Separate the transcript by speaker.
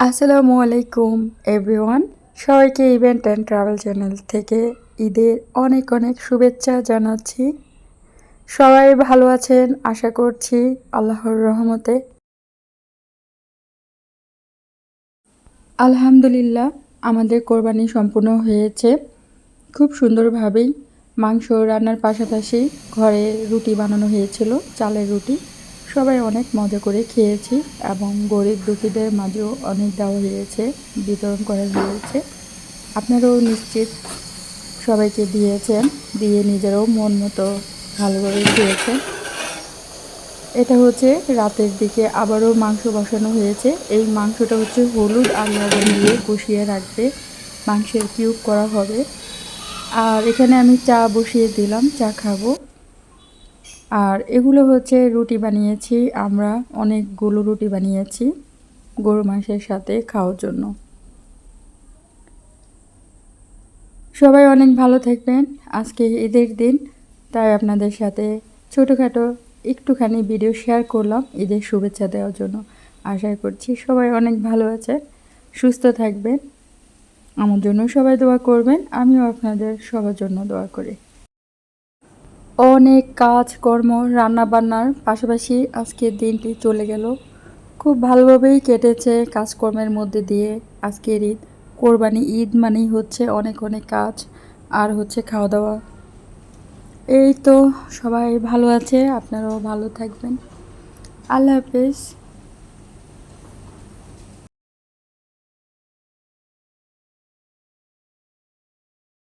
Speaker 1: আসসালামু আলাইকুম এভরিওয়ান সবাইকে ইভেন্ট অ্যান্ড ট্রাভেল চ্যানেল থেকে ঈদের অনেক অনেক শুভেচ্ছা জানাচ্ছি। সবাই ভালো আছেন? আশা করছি আল্লাহর রহমতে। আলহামদুলিল্লাহ, আমাদের কোরবানি সম্পূর্ণ হয়েছে। খুব সুন্দরভাবেই মাংস রান্নার পাশাপাশি ঘরে রুটি বানানো হয়েছিল, চালের রুটি। সবাই অনেক মজা করে খেয়েছি এবং গরিব দুঃখীদের মাঝেও অনেক দেওয়া হয়েছে, বিতরণ করা হয়েছে। আপনারাও নিশ্চিত সবাইকে দিয়েছেন, দিয়ে নিজেরাও মন মতো ভালোভাবে খেয়েছেন। এটা হচ্ছে রাতের দিকে আবারও মাংস বসানো হয়েছে। এই মাংসটা হচ্ছে হলুদ আর লবণ দিয়ে কষিয়ে রাখবে। মাংসের কিউব করা হবে। আর এখানে আমি চা বসিয়ে দিলাম, চা খাব। আর এগুলো হচ্ছে রুটি বানিয়েছি। আমরা অনেকগুলো রুটি বানিয়েছি গরু মাংসের সাথে খাওয়ার জন্য। সবাই অনেক ভালো থাকবেন। আজকে ঈদের দিন, তাই আপনাদের সাথে ছোটোখাটো একটুখানি ভিডিও শেয়ার করলাম ঈদের শুভেচ্ছা দেওয়ার জন্য। আশা করছি সবাই অনেক ভালো আছে, সুস্থ থাকবেন। আমার জন্য সবাই দোয়া করবেন, আমিও আপনাদের সবার জন্য দোয়া করি। অনেক কাজকর্ম, রান্নাবান্নার রান্না বান্নার পাশাপাশি আজকের দিনটি চলে গেল। খুব ভালোভাবেই কেটেছে কাজকর্মের মধ্যে দিয়ে আজকের ঈদ। কোরবানি ঈদ মানেই হচ্ছে অনেক অনেক কাজ আর হচ্ছে খাওয়া দাওয়া এই তো সবাই ভালো আছে, আপনারাও ভালো থাকবেন। আল্লাহ হাফেজ।